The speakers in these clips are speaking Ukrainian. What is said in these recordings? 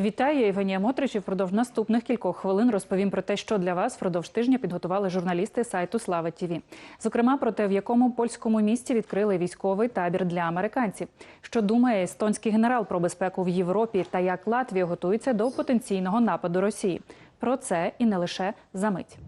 Вітаю, я Євгенія Мотрич. І Впродовж наступних кількох хвилин розповім про те, що для вас впродовж тижня підготували журналісти сайту Слава Тіві. Зокрема, про те, в якому польському місті відкрили військовий табір для американців. Що думає естонський генерал про безпеку в Європі та як Латвія готується до потенційного нападу Росії. Про це і не лише за мить.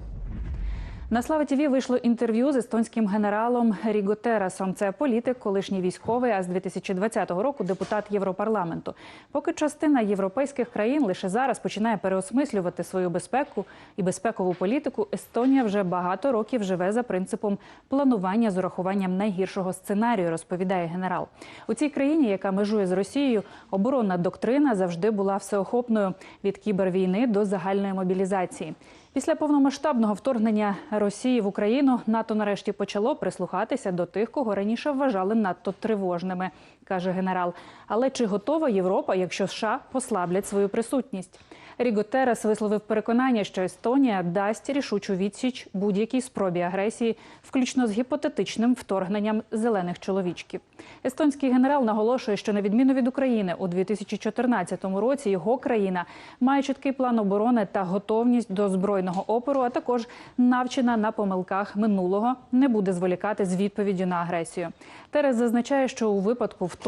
На Слава ТІВІ вийшло інтерв'ю з естонським генералом Ріго Терасом. Це політик, колишній військовий, а з 2020 року депутат Європарламенту. Поки частина європейських країн лише зараз починає переосмислювати свою безпеку і безпекову політику, Естонія вже багато років живе за принципом планування з урахуванням найгіршого сценарію, розповідає генерал. У цій країні, яка межує з Росією, оборонна доктрина завжди була всеохопною від кібервійни до загальної мобілізації. Після повномасштабного вторгнення Росії в Україну НАТО нарешті почало прислухатися до тих, кого раніше вважали надто тривожними, каже генерал. Але чи готова Європа, якщо США послаблять свою присутність? Ріго Терес висловив переконання, що Естонія дасть рішучу відсіч будь-якій спробі агресії, включно з гіпотетичним вторгненням зелених чоловічків. Естонський генерал наголошує, що на відміну від України у 2014 році його країна має чіткий план оборони та готовність до збройного опору, а також навчена на помилках минулого, не буде зволікати з відповіддю на агресію. Терес зазначає, що у випадку вторгнення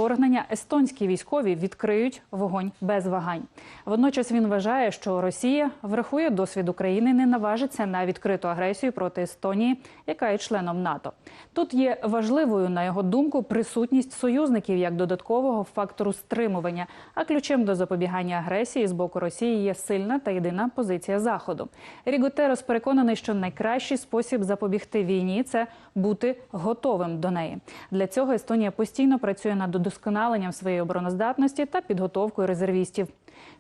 естонські військові відкриють вогонь без вагань. Водночас він вважає, що Росія врахує досвід України, не наважиться на відкриту агресію проти Естонії, яка є членом НАТО. Тут є важливою, на його думку, присутність союзників як додаткового фактору стримування. А ключем до запобігання агресії з боку Росії є сильна та єдина позиція Заходу. Ріго Терес переконаний, що найкращий спосіб запобігти війні це бути готовим до неї. Для цього Естонія постійно працює над удосконаленням своєї обороноздатності та підготовкою резервістів.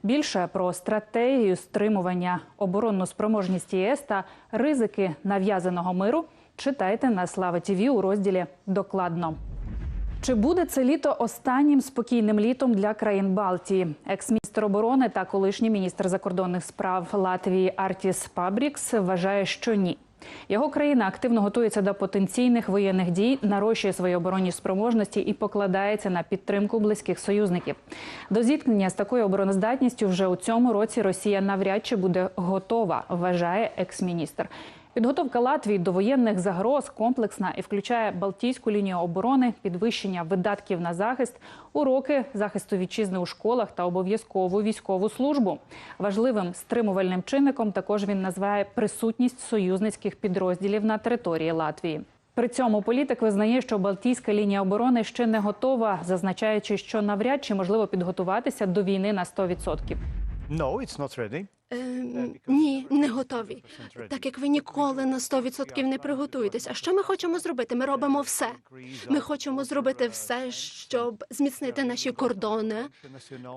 Більше про стратегію стримування оборонну спроможність ЄС та ризики нав'язаного миру читайте на Слава ТІВІ у розділі Докладно. Чи буде це літо останнім спокійним літом для країн Балтії? Екс-міністр оборони та колишній міністр закордонних справ Латвії Артіс Пабрікс вважає, що ні. Його країна активно готується до потенційних воєнних дій, нарощує свої оборонні спроможності і покладається на підтримку близьких союзників. До зіткнення з такою обороноздатністю вже у цьому році Росія навряд чи буде готова, вважає екс-міністр. Підготовка Латвії до воєнних загроз комплексна і включає Балтійську лінію оборони, підвищення видатків на захист, уроки захисту вітчизни у школах та обов'язкову військову службу. Важливим стримувальним чинником також він називає присутність союзницьких підрозділів на території Латвії. При цьому політик визнає, що Балтійська лінія оборони ще не готова, зазначаючи, що навряд чи можливо підготуватися до війни на 100%. No, it's not ready. Е, ні, не готові. Так як ви ніколи на 100% не приготуєтесь. А що ми хочемо зробити? Ми робимо все. Ми хочемо зробити все, щоб зміцнити наші кордони.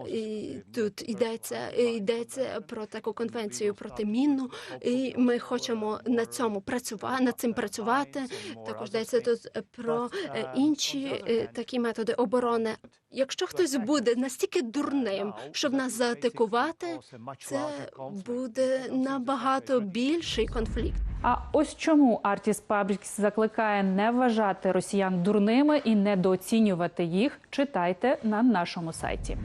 І тут йдеться йдеться про таку конвенцію протимінну, і ми хочемо на цьому працювати над цим працювати. Також йдеться тут про е, інші е, такі методи оборони. Якщо хтось буде настільки дурним, щоб нас заатакувати, це буде набагато більший конфлікт. А ось чому Артіс Пабрікс закликає не вважати росіян дурними і недооцінювати їх. Читайте на нашому сайті.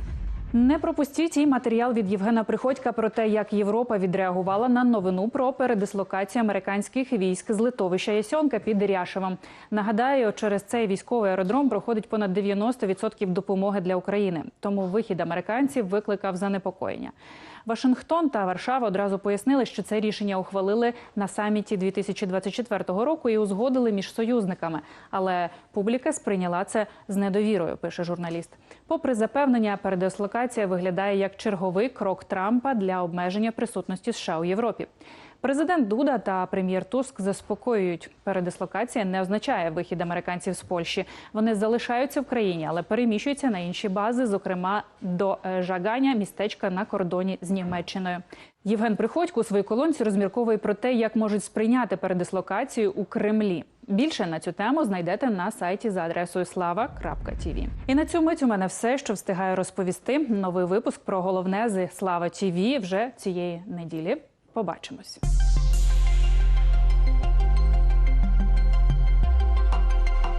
Не пропустіть і матеріал від Євгена Приходька про те, як Європа відреагувала на новину про передислокацію американських військ з литовища Ясьонка під Ряшевом. Нагадаю, через цей військовий аеродром проходить понад 90% допомоги для України. Тому вихід американців викликав занепокоєння. Вашингтон та Варшава одразу пояснили, що це рішення ухвалили на саміті 2024 року і узгодили між союзниками. Але публіка сприйняла це з недовірою. Пише журналіст. Попри запевнення, передислокація виглядає як черговий крок Трампа для обмеження присутності США у Європі. Президент Дуда та прем'єр Туск заспокоюють, передислокація не означає вихід американців з Польщі. Вони залишаються в країні, але переміщуються на інші бази, зокрема до е, Жаганя, містечка на кордоні з Німеччиною. Євген Приходько у своїй колонці розмірковує про те, як можуть сприйняти передислокацію у Кремлі. Більше на цю тему знайдете на сайті за адресою slava.tv. І на цю мить у мене все, що встигаю розповісти. Новий випуск про головне з Слава ТВ вже цієї неділі. Побачимось.